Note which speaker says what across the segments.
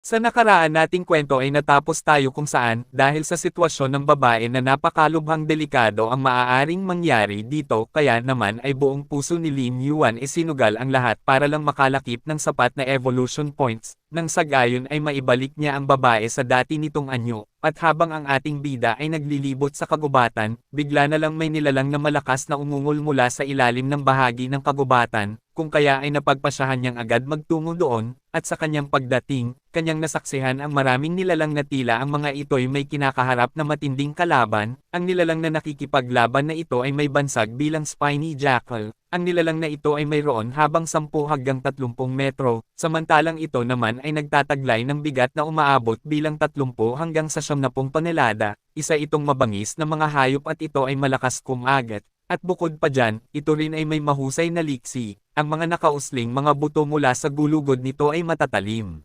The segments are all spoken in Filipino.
Speaker 1: Sa nakaraan nating kwento ay natapos tayo kung saan, dahil sa sitwasyon ng babae na napakalubhang delikado ang maaaring mangyari dito, kaya naman ay buong puso ni Lin Yuan isinugal ang lahat para lang makalakip ng sapat na evolution points, nang sa gayon ay maibalik niya ang babae sa dati nitong anyo, at habang ang ating bida ay naglilibot sa kagubatan, bigla na lang may nilalang na malakas na umungol mula sa ilalim ng bahagi ng kagubatan, kung kaya ay napagpasyahan niyang agad magtungo doon, at sa kanyang pagdating, kanyang nasaksihan ang maraming nilalang na tila ang mga ito'y may kinakaharap na matinding kalaban, ang nilalang na nakikipaglaban na ito ay may bansag bilang spiny jackal, ang nilalang na ito ay mayroon habang 10 hanggang 30 metro, samantalang ito naman ay nagtataglay ng bigat na umaabot bilang 30 hanggang sa 70 tonelada, isa itong mabangis na mga hayop at ito ay malakas kumagat, at bukod pa dyan, ito rin ay may mahusay na liksi, ang mga nakausling mga buto mula sa gulugod nito ay matatalim.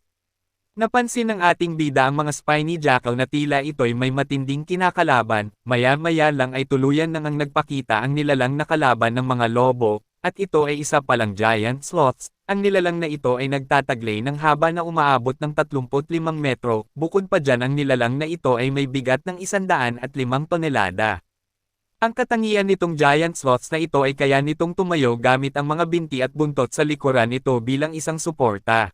Speaker 1: Napansin ng ating bida ang mga spiny jackal na tila ito'y may matinding kinakalaban, maya-maya lang ay tuluyan nang ang nagpakita ang nilalang nakalaban ng mga lobo, at ito ay isa palang giant sloths, ang nilalang na ito ay nagtataglay ng haba na umaabot ng 35 metro, bukod pa dyan ang nilalang na ito ay may bigat ng 105 tonelada. Ang katangian nitong giant sloths na ito ay kaya nitong tumayo gamit ang mga binti at buntot sa likuran nito bilang isang suporta.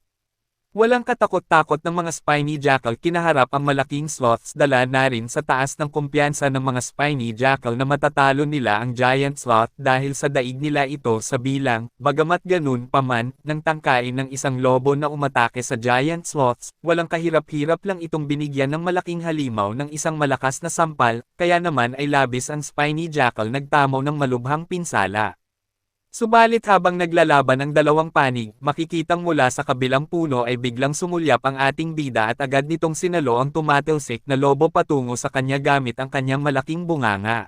Speaker 1: Walang katakot-takot ng mga spiny jackal kinaharap ang malaking sloths dala na rin sa taas ng kumpiyansa ng mga spiny jackal na matatalo nila ang giant sloth dahil sa daig nila ito sa bilang, bagamat ganun pa man, ng tangkain ng isang lobo na umatake sa giant sloths, walang kahirap-hirap lang itong binigyan ng malaking halimaw ng isang malakas na sampal, kaya naman ay labis ang spiny jackal nagtamo ng malubhang pinsala. Subalit habang naglalaban ang dalawang panig, makikitang mula sa kabilang puno ay biglang sumulyap ang ating bida at agad nitong sinalo ang tumatalsik na lobo patungo sa kanya gamit ang kanyang malaking bunganga.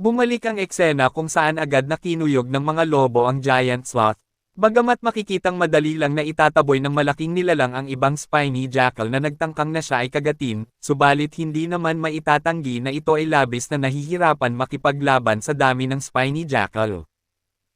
Speaker 1: Bumalik ang eksena kung saan agad nakinuyog ng mga lobo ang giant sloth. Bagamat makikitang madali lang na itataboy ng malaking nilalang ang ibang spiny jackal na nagtangkang na siya ay kagatin, subalit hindi naman maitatanggi na ito ay labis na nahihirapan makipaglaban sa dami ng spiny jackal.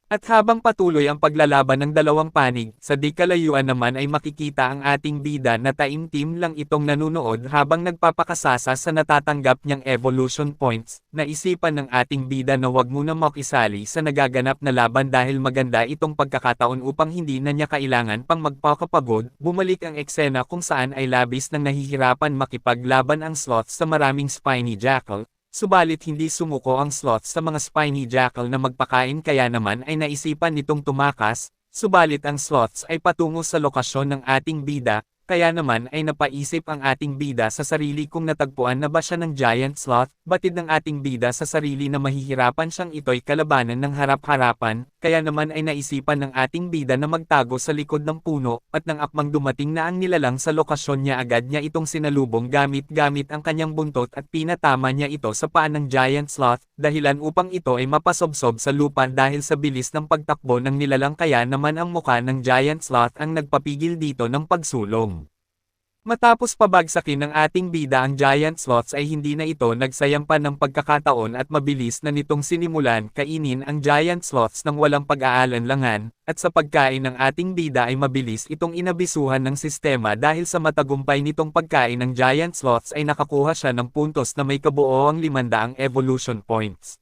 Speaker 1: At habang patuloy ang paglalaban ng dalawang panig, sa di kalayuan naman ay makikita ang ating bida na taimtim lang itong nanunood habang nagpapakasasa sa natatanggap niyang evolution points, naisipan ng ating bida na wag muna makisali sa nagaganap na laban dahil maganda itong pagkakataon upang hindi na niya kailangan pang magpakapagod, bumalik ang eksena kung saan ay labis nang nahihirapan makipaglaban ang sloth sa maraming spiny jackal, Subalit hindi sumuko ang sloth sa mga spiny jackal na magpakain kaya naman ay naisipan nitong tumakas, subalit ang sloths ay patungo sa lokasyon ng ating bida, kaya naman ay napaisip ang ating bida sa sarili kung natagpuan na ba siya ng giant sloth, batid ng ating bida sa sarili na mahihirapan siyang ito'y kalabanan ng harap-harapan, kaya naman ay naisipan ng ating bida na magtago sa likod ng puno, at nang akmang dumating na ang nilalang sa lokasyon niya agad niya itong sinalubong gamit-gamit ang kanyang buntot at pinatama niya ito sa paan ng giant sloth, dahilan upang ito ay mapasobsob sa lupa dahil sa bilis ng pagtakbo ng nilalang kaya naman ang muka ng giant sloth ang nagpapigil dito ng pagsulong. Matapos pabagsakin ng ating bida ang giant sloths ay hindi na ito nagsayang pa ng pagkakataon at mabilis na nitong sinimulan kainin ang giant sloths ng walang pag-aalanlangan, at sa pagkain ng ating bida ay mabilis itong inabisuhan ng sistema dahil sa matagumpay nitong pagkain ng giant sloths ay nakakuha siya ng puntos na may kabuoang 500 evolution points.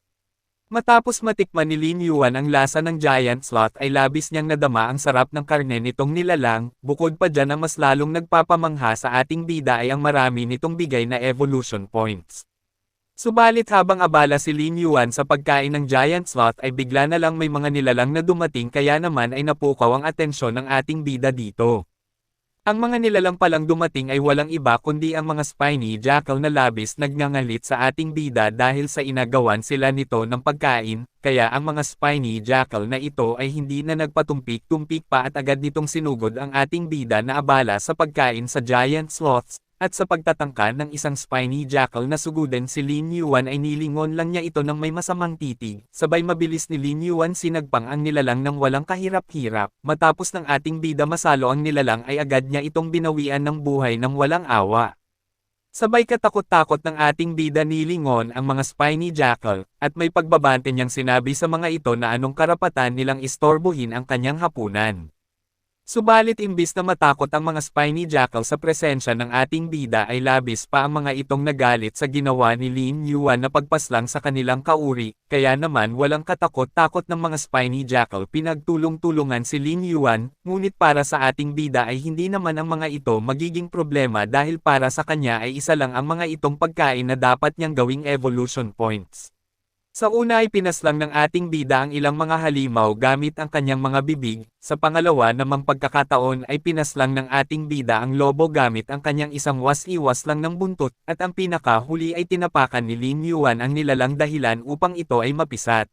Speaker 1: Matapos matikman ni Lin Yuan ang lasa ng giant sloth ay labis niyang nadama ang sarap ng karne nitong nilalang, bukod pa dyan ang mas lalong nagpapamangha sa ating bida ay ang marami nitong bigay na evolution points. Subalit habang abala si Lin Yuan sa pagkain ng giant sloth ay bigla na lang may mga nilalang na dumating kaya naman ay napukaw ang atensyon ng ating bida dito. Ang mga nilalang dumating ay walang iba kundi ang mga spiny jackal na labis nagngangalit sa ating bida dahil sa inagawan sila nito ng pagkain, kaya ang mga spiny jackal na ito ay hindi na nagpatumpik-tumpik pa at agad nitong sinugod ang ating bida na abala sa pagkain sa giant sloths, at sa pagtatangka ng isang spiny jackal na suguden si Lin Yuan ay nilingon lang niya ito ng may masamang titig. Sabay mabilis ni Lin Yuan sinagpang ang nilalang ng walang kahirap-hirap. Matapos ng ating bida masalo ang nilalang ay agad niya itong binawian ng buhay ng walang awa. Sabay katakot-takot ng ating bida nilingon ang mga spiny jackal, at may pagbabante niyang sinabi sa mga ito na anong karapatan nilang istorbohin ang kanyang hapunan. Subalit imbis na matakot ang mga spiny jackal sa presensya ng ating bida ay labis pa ang mga itong nagalit sa ginawa ni Lin Yuan na pagpaslang sa kanilang kauri, kaya naman walang katakot-takot ng mga spiny jackal pinagtulong-tulungan si Lin Yuan, ngunit para sa ating bida ay hindi naman ang mga ito magiging problema dahil para sa kanya ay isa lang ang mga itong pagkain na dapat niyang gawing evolution points. Sa una ay pinaslang ng ating bida ang ilang mga halimaw gamit ang kanyang mga bibig, sa pangalawa namang pagkakataon ay pinaslang ng ating bida ang lobo gamit ang kanyang isang was-iwas lang ng buntot, at ang pinakahuli ay tinapakan ni Lin Yuan ang nilalang dahilan upang ito ay mapisat.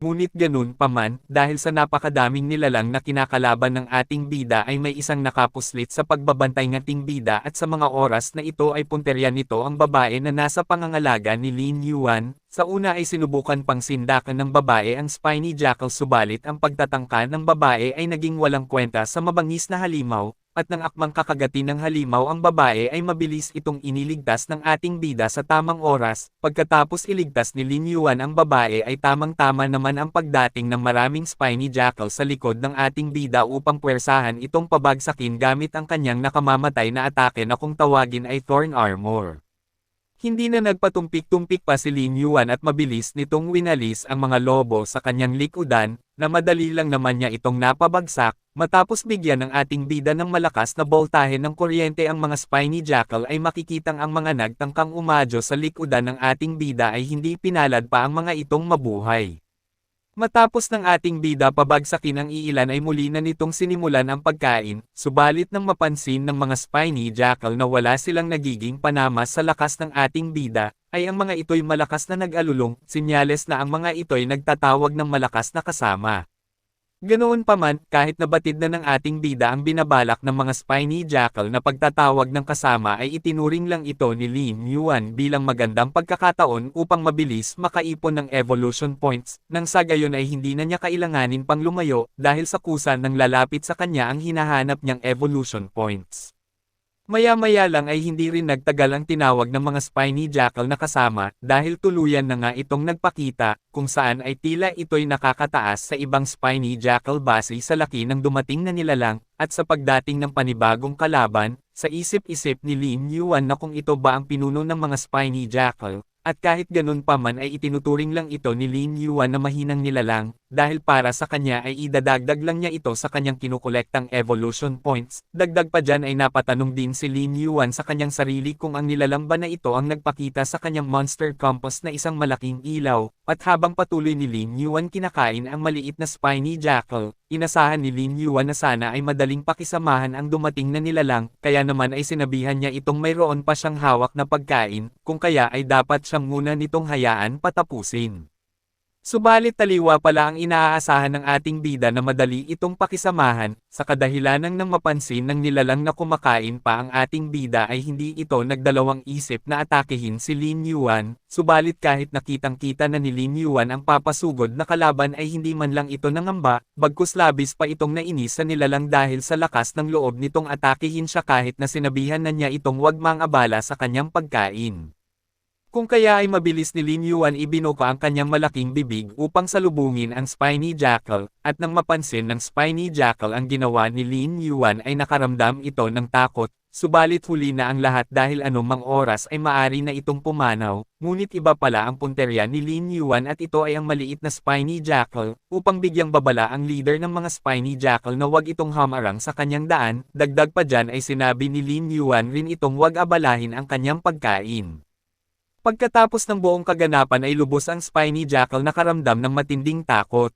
Speaker 1: Ngunit ganun pa man, dahil sa napakadaming nilalang na kinakalaban ng ating bida ay may isang nakapuslit sa pagbabantay ng ating bida at sa mga oras na ito ay punterya nito ang babae na nasa pangangalaga ni Lin Yuan. Sa una ay sinubukan pang sindakan ng babae ang spiny jackal subalit ang pagtatangka ng babae ay naging walang kwenta sa mabangis na halimaw, at ng akmang kakagati ng halimaw ang babae ay mabilis itong iniligtas ng ating bida sa tamang oras, pagkatapos iligtas ni Lin Yuan ang babae ay tamang-tama naman ang pagdating ng maraming spiny jackal sa likod ng ating bida upang puwersahan itong pabagsakin gamit ang kanyang nakamamatay na atake na kung tawagin ay Thorn Armor. Hindi na nagpatumpik-tumpik pa si Lin Yuan at mabilis nitong winalis ang mga lobo sa kanyang likudan, na madali lang naman niya itong napabagsak, matapos bigyan ng ating bida ng malakas na boltahe ng kuryente ang mga spiny jackal ay makikitang ang mga nagtangkang umadyo sa likudan ng ating bida ay hindi pinalad pa ang mga itong mabuhay. Matapos ng ating bida pabagsakin ang iilan ay muli na nitong sinimulan ang pagkain, subalit nang mapansin ng mga spiny jackal na wala silang nagiging panamas sa lakas ng ating bida, ay ang mga ito'y malakas na nag-alulong, sinyales na ang mga ito'y nagtatawag ng malakas na kasama. Ganoon pa man, kahit nabatid na ng ating bida ang binabalak ng mga spiny jackal na pagtatawag ng kasama ay itinuring lang ito ni Lin Yuan bilang magandang pagkakataon upang mabilis makaipon ng evolution points, nang sa gayon ay hindi na niya kailanganin pang lumayo dahil sa kusa ng lalapit sa kanya ang hinahanap niyang evolution points. Maya-maya lang ay hindi rin nagtagal ang tinawag ng mga spiny jackal na kasama dahil tuluyan na nga itong nagpakita kung saan ay tila ito'y nakakataas sa ibang spiny jackal base sa laki ng dumating na nilalang at sa pagdating ng panibagong kalaban, sa isip-isip ni Lin Yuan na kung ito ba ang pinuno ng mga spiny jackal, at kahit ganun pa man ay itinuturing lang ito ni Lin Yuan na mahinang nilalang, dahil para sa kanya ay idadagdag lang niya ito sa kanyang kinukolektang evolution points. Dagdag pa dyan ay napatanong din si Lin Yuan sa kanyang sarili kung ang nilalang ba na ito ang nagpakita sa kanyang monster compass na isang malaking ilaw, at habang patuloy ni Lin Yuan kinakain ang maliit na spiny jackal, inasahan ni Lin Yuan na sana ay madaling pakisamahan ang dumating na nilalang, kaya naman ay sinabihan niya itong mayroon pa siyang hawak na pagkain, kung kaya ay dapat siyang muna nitong hayaan patapusin. Subalit taliwa pala ang inaasahan ng ating bida na madali itong pakisamahan, sa kadahilanang nang mapansin ng nilalang na kumakain pa ang ating bida ay hindi ito nagdalawang isip na atakehin si Lin Yuan, subalit kahit nakitang-kita na ni Lin Yuan ang papasugod na kalaban ay hindi man lang ito nangamba, bagkus labis pa itong nainis sa nilalang dahil sa lakas ng loob nitong atakehin siya kahit na sinabihan na niya itong wag mang abala sa kanyang pagkain. Kung kaya ay mabilis ni Lin Yuan ibinuka ang kanyang malaking bibig upang salubungin ang Spiny Jackal, at nang mapansin ng Spiny Jackal ang ginawa ni Lin Yuan ay nakaramdam ito ng takot, subalit huli na ang lahat dahil anumang oras ay maari na itong pumanaw, ngunit iba pala ang punterya ni Lin Yuan at ito ay ang maliit na Spiny Jackal, upang bigyang babala ang leader ng mga Spiny Jackal na wag itong hamarang sa kanyang daan, dagdag pa dyan ay sinabi ni Lin Yuan rin itong wag abalahin ang kanyang pagkain. Pagkatapos ng buong kaganapan ay lubos ang spiny jackal na karamdam ng matinding takot.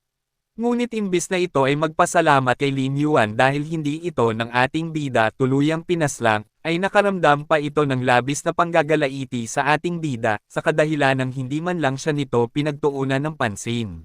Speaker 1: Ngunit imbis na ito ay magpasalamat kay Lin Yuan dahil hindi ito ng ating bida tuluyang pinaslang, ay nakaramdam pa ito ng labis na panggagalaiti sa ating bida, sa kadahilan ng hindi man lang siya nito pinagtuunan ng pansin.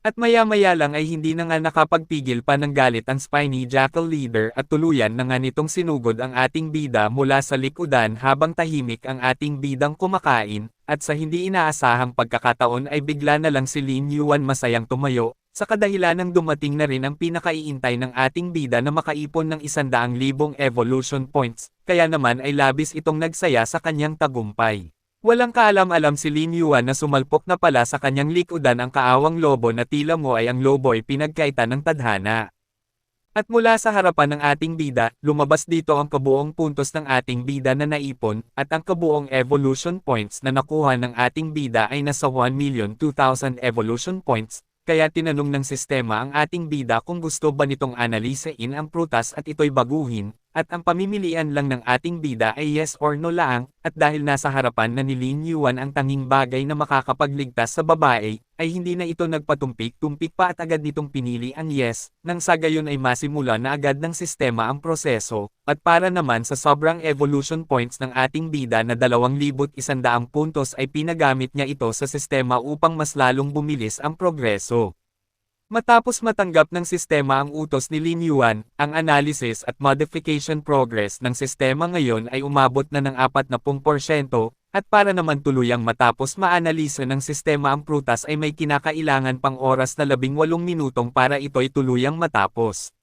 Speaker 1: At maya-maya lang ay hindi na nga nakapagpigil pa ng galit ang Spiny Jackal leader at tuluyan na nga nitong sinugod ang ating bida mula sa likudan habang tahimik ang ating bidang kumakain, at sa hindi inaasahang pagkakataon ay bigla na lang si Lin Yuan masayang tumayo, sa kadahilan ng dumating na rin ang pinakaiintay ng ating bida na makaipon ng isandaang libong evolution points, kaya naman ay labis itong nagsaya sa kanyang tagumpay. Walang kaalam-alam si Lin Yuan na sumalpok na pala sa kanyang likudan ang kaawang lobo na tila mo ay ang lobo ay pinagkaitan ng tadhana. At mula sa harapan ng ating bida, lumabas dito ang kabuong puntos ng ating bida na naipon, at ang kabuong evolution points na nakuha ng ating bida ay nasa 1,002,000 evolution points, kaya tinanong ng sistema ang ating bida kung gusto ba nitong analisain ang prutas at ito'y baguhin, at ang pamimilian lang ng ating bida ay yes or no lang, at dahil nasa harapan na ni Lin Yuan ang tanging bagay na makakapagligtas sa babae, ay hindi na ito nagpatumpik-tumpik pa at agad nitong pinili ang yes, nang sa gayon ay masimula na agad ng sistema ang proseso, at para naman sa sobrang evolution points ng ating bida na 2,100 puntos ay pinagamit niya ito sa sistema upang mas lalong bumilis ang progreso. Matapos matanggap ng sistema ang utos ni Lin Yuan, ang analysis at modification progress ng sistema ngayon ay umabot na ng 40%, at para naman tuluyang matapos maanalisa ng sistema ang prutas ay may kinakailangan pang oras na 18 minutong para ito'y tuluyang matapos.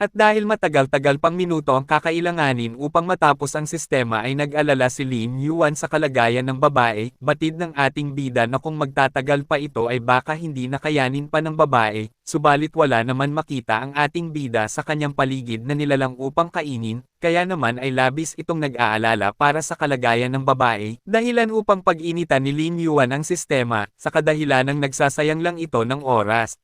Speaker 1: At dahil matagal-tagal pang minuto ang kakailanganin upang matapos ang sistema ay nag-alala si Lin Yuan sa kalagayan ng babae, batid ng ating bida na kung magtatagal pa ito ay baka hindi nakayanin pa ng babae, subalit wala naman makita ang ating bida sa kanyang paligid na nilalang upang kainin, kaya naman ay labis itong nag-aalala para sa kalagayan ng babae, dahilan upang pag-initan ni Lin Yuan ang sistema, sa kadahilan ng nagsasayang lang ito ng oras.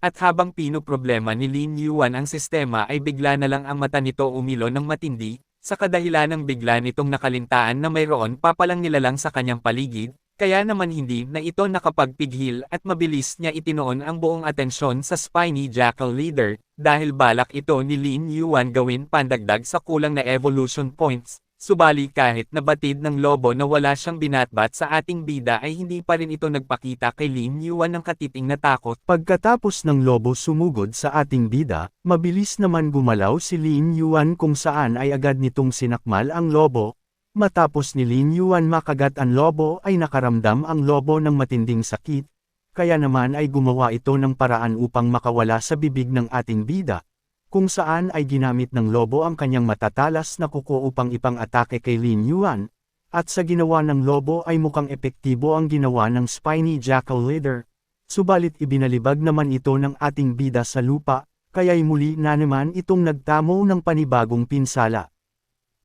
Speaker 1: At habang pinoproblema ni Lin Yuan ang sistema ay bigla na lang ang mata nito umilo ng matindi, sa kadahilan ng bigla nitong nakalintaan na mayroon papalang nilalang sa kanyang paligid, kaya naman hindi na ito nakapagpighil at mabilis niya itinoon ang buong atensyon sa spiny jackal leader, dahil balak ito ni Lin Yuan gawin pandagdag sa kulang na evolution points, Subali kahit nabatid ng lobo na wala siyang binatbat sa ating bida ay hindi pa rin ito nagpakita kay Lin Yuan ng katiting na takot.
Speaker 2: Pagkatapos ng lobo sumugod sa ating bida, mabilis naman gumalaw si Lin Yuan kung saan ay agad nitong sinakmal ang lobo. Matapos ni Lin Yuan makagat ang lobo ay nakaramdam ang lobo ng matinding sakit, kaya naman ay gumawa ito ng paraan upang makawala sa bibig ng ating bida kung saan ay ginamit ng lobo ang kanyang matatalas na kuko upang ipang-atake kay Lin Yuan, at sa ginawa ng lobo ay mukhang epektibo ang ginawa ng spiny jackal leader, subalit ibinalibag naman ito ng ating bida sa lupa, kaya'y muli na naman itong nagtamo ng panibagong pinsala.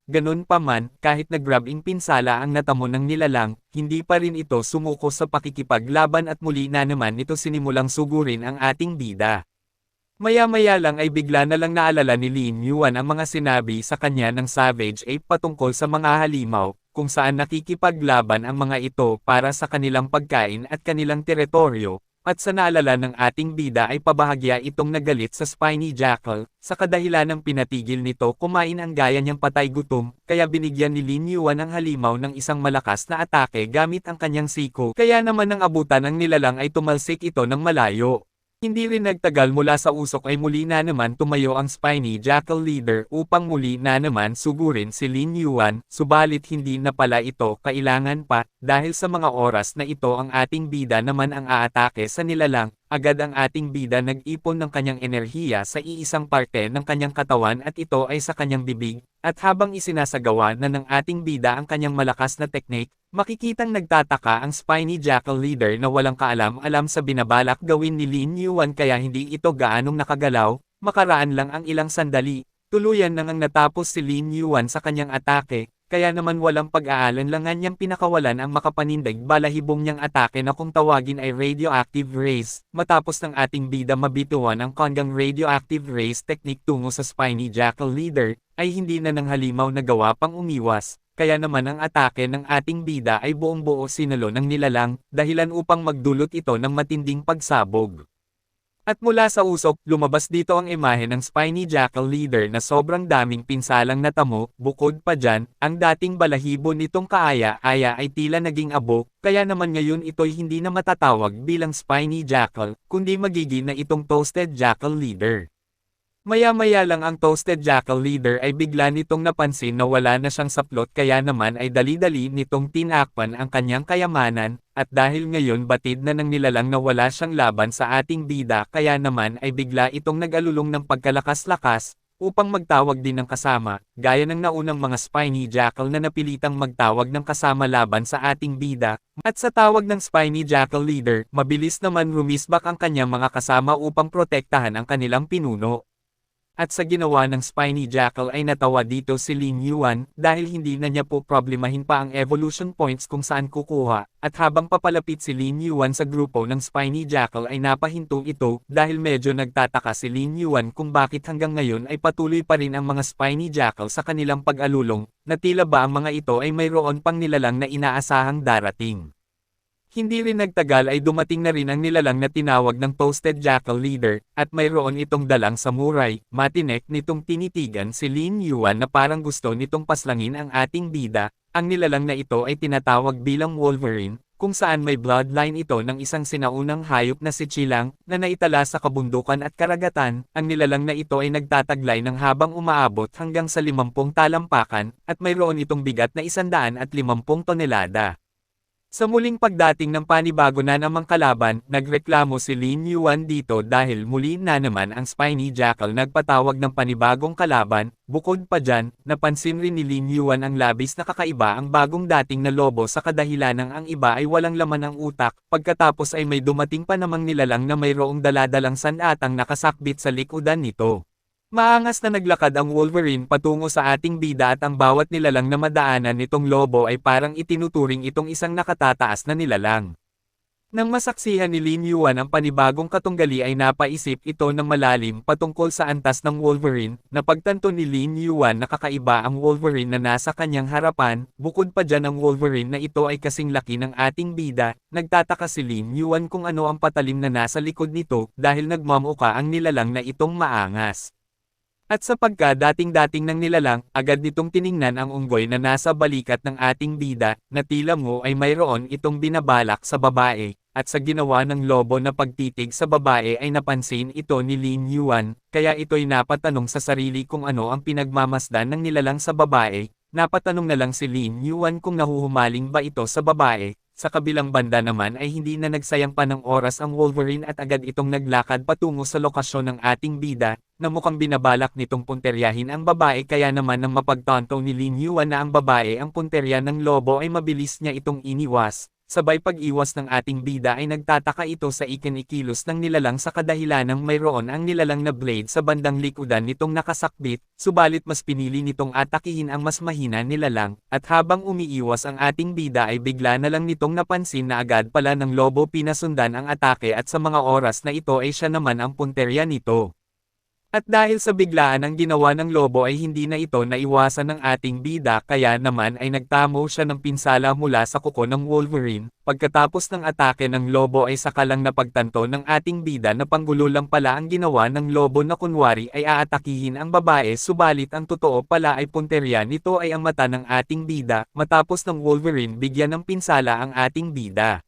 Speaker 1: Ganun pa man, kahit nagrabing pinsala ang natamo ng nilalang, hindi pa rin ito sumuko sa pakikipaglaban at muli na naman ito sinimulang sugurin ang ating bida. Maya-maya lang ay bigla na lang naalala ni Lin Yuan ang mga sinabi sa kanya ng Savage Ape patungkol sa mga halimaw, kung saan nakikipaglaban ang mga ito para sa kanilang pagkain at kanilang teritoryo, at sa naalala ng ating bida ay pabahagya itong nagalit sa Spiny Jackal, sa kadahilan ng pinatigil nito kumain ang gaya niyang patay gutom, kaya binigyan ni Lin Yuan ang halimaw ng isang malakas na atake gamit ang kanyang siko, kaya naman ang abutan ng nilalang ay tumalsik ito ng malayo. Hindi rin nagtagal mula sa usok ay muli na naman tumayo ang spiny jackal leader upang muli na naman sugurin si Lin Yuan, subalit hindi na pala ito kailangan pa, dahil sa mga oras na ito ang ating bida naman ang aatake sa nilalang, agad ang ating bida nag-ipon ng kanyang enerhiya sa iisang parte ng kanyang katawan at ito ay sa kanyang bibig, at habang isinasagawa na ng ating bida ang kanyang malakas na teknik, Makikitang nagtataka ang spiny jackal leader na walang kaalam-alam sa binabalak gawin ni Lin Yuan kaya hindi ito gaanong nakagalaw, makaraan lang ang ilang sandali, tuluyan nang ang natapos si Lin Yuan sa kanyang atake, kaya naman walang pag-aalanlangan niyang pinakawalan ang makapanindig balahibong niyang atake na kung tawagin ay radioactive rays, matapos ng ating bida mabituan ang konggang radioactive rays technique tungo sa spiny jackal leader, ay hindi na ng halimaw na gawa pang umiwas, kaya naman ang atake ng ating bida ay buong buo sinalo ng nilalang, dahilan upang magdulot ito ng matinding pagsabog. At mula sa usok, lumabas dito ang imahe ng spiny jackal leader na sobrang daming pinsalang natamo, bukod pa dyan, ang dating balahibo nitong kaaya-aya ay tila naging abo, kaya naman ngayon ito'y hindi na matatawag bilang spiny jackal, kundi magiging na itong toasted jackal leader. Maya-maya lang ang Toasted Jackal leader ay bigla nitong napansin na wala na siyang saplot kaya naman ay dali-dali nitong tinakpan ang kanyang kayamanan, at dahil ngayon batid na nang nilalang na wala siyang laban sa ating bida kaya naman ay bigla itong nag-alulong ng pagkalakas-lakas, upang magtawag din ng kasama, gaya ng naunang mga spiny jackal na napilitang magtawag ng kasama laban sa ating bida, at sa tawag ng spiny jackal leader, mabilis naman rumisbak ang kanyang mga kasama upang protektahan ang kanilang pinuno. At sa ginawa ng Spiny Jackal ay natawa dito si Lin Yuan dahil hindi na niya po problemahin pa ang evolution points kung saan kukuha, at habang papalapit si Lin Yuan sa grupo ng Spiny Jackal ay napahintong ito dahil medyo nagtataka si Lin Yuan kung bakit hanggang ngayon ay patuloy pa rin ang mga Spiny Jackal sa kanilang pag-alulong, na tila ba ang mga ito ay mayroon pang nilalang na inaasahang darating. Hindi rin nagtagal ay dumating na rin ang nilalang na tinawag ng Toasted Jackal Leader, at mayroon itong dalang samurai, matinek nitong tinitigan si Lin Yuan na parang gusto nitong paslangin ang ating bida, ang nilalang na ito ay tinatawag bilang Wolverine, kung saan may bloodline ito ng isang sinaunang hayop na si Chilang, na naitala sa kabundukan at karagatan, ang nilalang na ito ay nagtataglay ng habang umaabot hanggang sa 50 talampakan, at mayroon itong bigat na 150 tonelada. Sa muling pagdating ng panibago na namang kalaban, nagreklamo si Lin Yuan dito dahil muli na naman ang Spiny Jackal nagpatawag ng panibagong kalaban, bukod pa dyan, napansin rin ni Lin Yuan ang labis na kakaiba ang bagong dating na lobo sa kadahilan ng ang iba ay walang laman ang utak, pagkatapos ay may dumating pa namang nilalang na mayroong daladalang sandatang nakasakbit sa likudan nito. Maangas na naglakad ang Wolverine patungo sa ating bida at ang bawat nilalang na madaanan nitong lobo ay parang itinuturing itong isang nakatataas na nilalang. Nang masaksihan ni Lin Yuan ang panibagong katunggali ay napaisip ito ng malalim patungkol sa antas ng Wolverine, na pagtanto ni Lin Yuan na kakaiba ang Wolverine na nasa kanyang harapan, bukod pa dyan ang Wolverine na ito ay kasing laki ng ating bida, nagtataka si Lin Yuan kung ano ang patalim na nasa likod nito dahil nagmamuka ang nilalang na itong maangas. At sa pagka-dating-dating ng nilalang, agad nitong tiningnan ang unggoy na nasa balikat ng ating bida, na tila mo ay mayroon itong binabalak sa babae, at sa ginawa ng lobo na pagtitig sa babae ay napansin ito ni Lin Yuan, kaya ito'y napatanong sa sarili kung ano ang pinagmamasdan ng nilalang sa babae, napatanong na lang si Lin Yuan kung nahuhumaling ba ito sa babae, sa kabilang banda naman ay hindi na nagsayang pa ng oras ang Wolverine at agad itong naglakad patungo sa lokasyon ng ating bida, na mukhang binabalak nitong punteryahin ang babae kaya naman nang mapagtanto ni Lin Yuan na ang babae ang punterya ng lobo ay mabilis niya itong iniwas. Sabay pag-iwas ng ating bida ay nagtataka ito sa ikinikilos ng nilalang sa kadahilanang mayroon ang nilalang na blade sa bandang likudan nitong nakasakbit, subalit mas pinili nitong atakihin ang mas mahina nilalang, at habang umiiwas ang ating bida ay bigla na lang nitong napansin na agad pala ng lobo pinasundan ang atake at sa mga oras na ito ay siya naman ang punterya nito. At dahil sa biglaan ang ginawa ng lobo ay hindi na ito naiwasan ng ating bida kaya naman ay nagtamo siya ng pinsala mula sa kuko ng Wolverine, pagkatapos ng atake ng lobo ay sakalang napagtanto ng ating bida na panggulo lang pala ang ginawa ng lobo na kunwari ay aatakihin ang babae subalit ang totoo pala ay punterya nito ay ang mata ng ating bida, matapos ng Wolverine bigyan ng pinsala ang ating bida.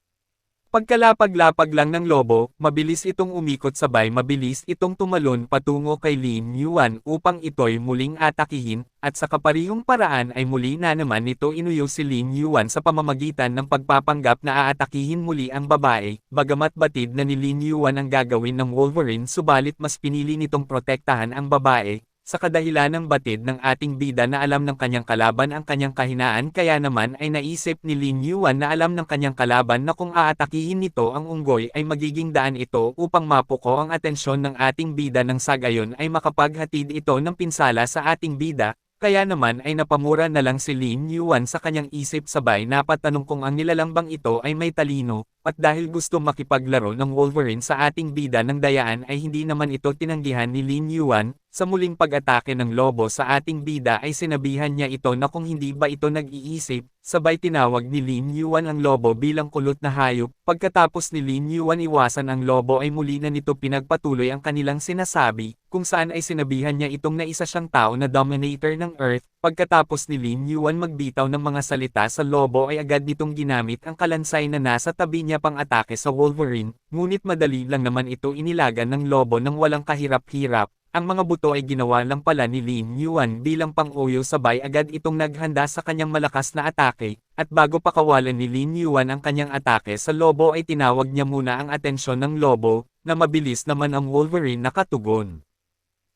Speaker 1: Pagkalapag-lapag lang ng lobo, mabilis itong umikot sabay mabilis itong tumalon patungo kay Lin Yuan upang ito'y muling atakihin, at sa kaparihong paraan ay muli na naman nito inuyo si Lin Yuan sa pamamagitan ng pagpapanggap na aatakihin muli ang babae, bagamat batid na ni Lin Yuan ang gagawin ng Wolverine subalit mas pinili nitong protektahan ang babae, sa kadahilan ng batid ng ating bida na alam ng kanyang kalaban ang kanyang kahinaan kaya naman ay naisip ni Lin Yuan na alam ng kanyang kalaban na kung aatakihin nito ang unggoy ay magiging daan ito upang mapuko ang atensyon ng ating bida ng sagayon ay makapaghatid ito ng pinsala sa ating bida, kaya naman ay napamura na lang si Lin Yuan sa kanyang isip sabay napatanong kung ang nilalambang ito ay may talino, at dahil gusto makipaglaro ng Wolverine sa ating bida ng dayaan ay hindi naman ito tinanggihan ni Lin Yuan, sa muling pag-atake ng lobo sa ating bida ay sinabihan niya ito na kung hindi ba ito nag-iisip, sabay tinawag ni Lin Yuan ang lobo bilang kulot na hayop, pagkatapos ni Lin Yuan iwasan ang lobo ay muli na nito pinagpatuloy ang kanilang sinasabi, kung saan ay sinabihan niya itong na isa siyang tao na dominator ng Earth, pagkatapos ni Lin Yuan magbitaw ng mga salita sa lobo ay agad nitong ginamit ang kalansay na nasa tabi niya pang atake sa Wolverine, ngunit madali lang naman ito inilagan ng lobo ng walang kahirap-hirap, ang mga buto ay ginawa lang pala ni Lin Yuan bilang pang-uyo sabay agad itong naghanda sa kanyang malakas na atake, at bago pa kawalan ni Lin Yuan ang kanyang atake sa lobo ay tinawag niya muna ang atensyon ng lobo, na mabilis naman ang Wolverine nakatugon.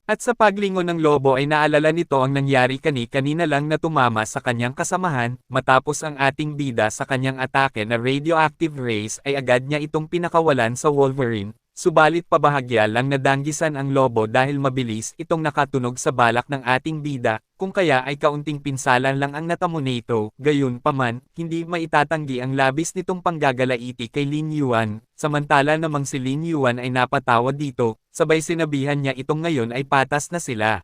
Speaker 1: At sa paglingon ng lobo ay naalala nito ang nangyari kani-kanina lang na tumama sa kanyang kasamahan, matapos ang ating bida sa kanyang atake na radioactive rays ay agad niya itong pinakawalan sa Wolverine, subalit pabahagya lang nadanggisan ang lobo dahil mabilis itong nakatunog sa balak ng ating bida, kung kaya ay kaunting pinsalan lang ang natamo nito, gayon paman, hindi maitatanggi ang labis nitong panggagalaiti kay Lin Yuan, samantala namang si Lin Yuan ay napatawa dito, sabay sinabihan niya itong ngayon ay patas na sila.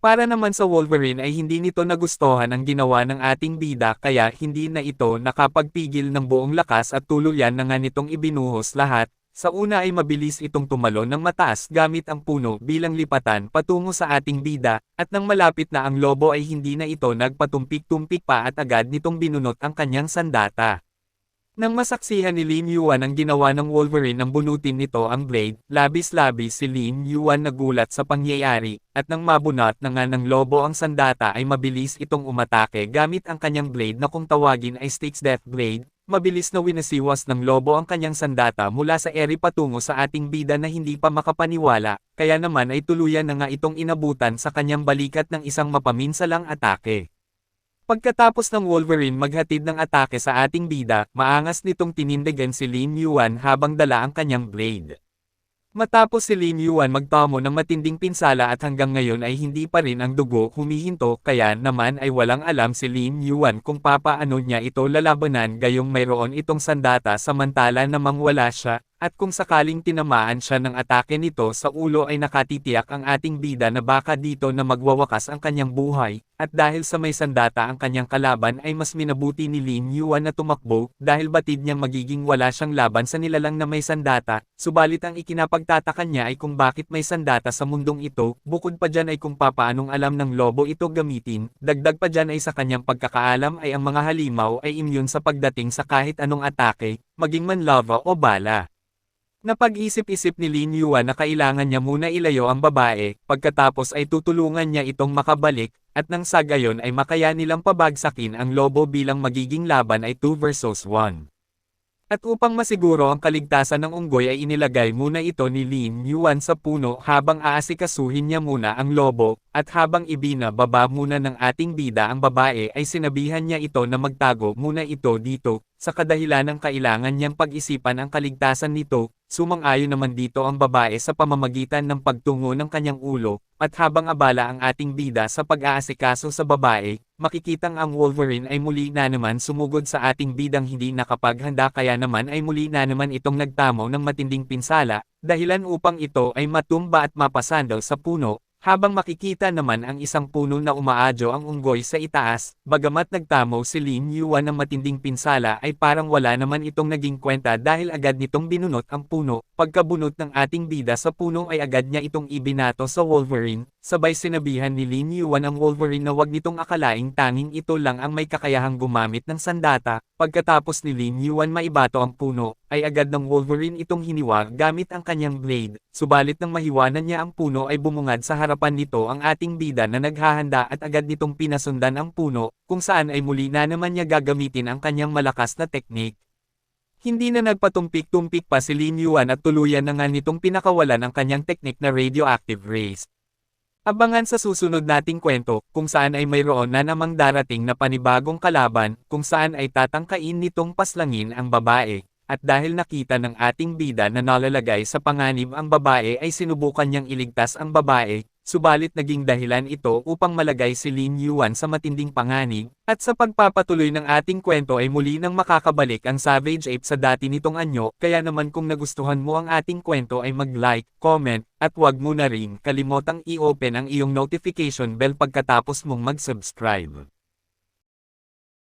Speaker 1: Para naman sa Wolverine ay hindi nito nagustuhan ang ginawa ng ating bida kaya hindi na ito nakapagpigil ng buong lakas at tuluyan na nga nitong ibinuhos lahat. Sa una ay mabilis itong tumalon ng mataas gamit ang puno bilang lipatan patungo sa ating bida, at nang malapit na ang lobo ay hindi na ito nagpatumpik-tumpik pa at agad nitong binunot ang kanyang sandata. Nang masaksihan ni Lin Yuan ang ginawa ng Wolverine nang bunutin nito ang blade, labis-labis si Lin Yuan nagulat sa pangyayari, at nang mabunot na nga ng lobo ang sandata ay mabilis itong umatake gamit ang kanyang blade na kung tawagin ay Styx Death Blade, mabilis na winasiwas ng lobo ang kanyang sandata mula sa eri patungo sa ating bida na hindi pa makapaniwala, kaya naman ay tuluyan na nga itong inabutan sa kanyang balikat ng isang mapaminsalang atake. Pagkatapos ng Wolverine maghatid ng atake sa ating bida, maangas nitong tinindigan si Lin Yuan habang dala ang kanyang blade. Matapos si Lin Yuan magtamo ng matinding pinsala at hanggang ngayon ay hindi pa rin ang dugo humihinto kaya naman ay walang alam si Lin Yuan kung papaano niya ito lalabanan gayong mayroon itong sandata samantala namang wala siya, at kung sakaling tinamaan siya ng atake nito sa ulo ay nakatitiyak ang ating bida na baka dito na magwawakas ang kanyang buhay, at dahil sa may sandata ang kanyang kalaban ay mas minabuti ni Lin Yuan na tumakbo, dahil batid niyang magiging wala siyang laban sa nilalang na may sandata, subalit ang ikinapagtataka niya ay kung bakit may sandata sa mundong ito, bukod pa dyan ay kung papaanong alam ng lobo ito gamitin, dagdag pa dyan ay sa kanyang pagkakaalam ay ang mga halimaw ay immune sa pagdating sa kahit anong atake, maging man lava o bala. Napag-isip-isip ni Lin Yuan na kailangan niya muna ilayo ang babae, pagkatapos ay tutulungan niya itong makabalik, at nang sa gayon ay makaya nilang pabagsakin ang lobo bilang magiging laban ay 2 versus 1. At upang masiguro ang kaligtasan ng unggoy ay inilagay muna ito ni Lin Yuan sa puno habang aasikasuhin niya muna ang lobo, at habang ibinababa muna ng ating bida ang babae ay sinabihan niya ito na magtago muna ito dito, sa kadahilan ng kailangan niyang pag-isipan ang kaligtasan nito, sumang-ayon naman dito ang babae sa pamamagitan ng pagtungo ng kanyang ulo, at habang abala ang ating bida sa pag-aasikaso sa babae, makikitang ang Wolverine ay muli na naman sumugod sa ating bidang hindi nakapaghanda kaya naman ay muli na naman itong nagtamo ng matinding pinsala, dahilan upang ito ay matumba at mapasandal sa puno, habang makikita naman ang isang puno na umaadyo ang unggoy sa itaas, bagamat nagtamo si Lin Yuan ng matinding pinsala ay parang wala naman itong naging kwenta dahil agad nitong binunot ang puno, pagkabunot ng ating bida sa puno ay agad niya itong ibinato sa Wolverine, sabay sinabihan ni Lin Yuan ang Wolverine na wag nitong akalaing tanging ito lang ang may kakayahang gumamit ng sandata, pagkatapos ni Lin Yuan maibato ang puno, ay agad ng Wolverine itong hiniwa gamit ang kanyang blade, subalit nang mahiwanan niya ang puno ay bumungad sa harapan nito ang ating bida na naghahanda at agad nitong pinasundan ang puno, kung saan ay muli na naman niya gagamitin ang kanyang malakas na teknik. Hindi na nagpatumpik-tumpik pa si Lin Yuan at tuluyan na nga nitong pinakawalan ang kanyang teknik na radioactive rays. Abangan sa susunod nating kwento, kung saan ay mayroon na namang darating na panibagong kalaban, kung saan ay tatangkain nitong paslangin ang babae, at dahil nakita ng ating bida na nalalagay sa panganib ang babae ay sinubukan niyang iligtas ang babae, subalit naging dahilan ito upang malagay si Lin Yuan sa matinding panganib, at sa pagpapatuloy ng ating kwento ay muli nang makakabalik ang Savage Ape sa dati nitong anyo, kaya naman kung nagustuhan mo ang ating kwento ay mag-like, comment, at huwag mo na rin kalimotang i-open ang iyong notification bell pagkatapos mong mag-subscribe.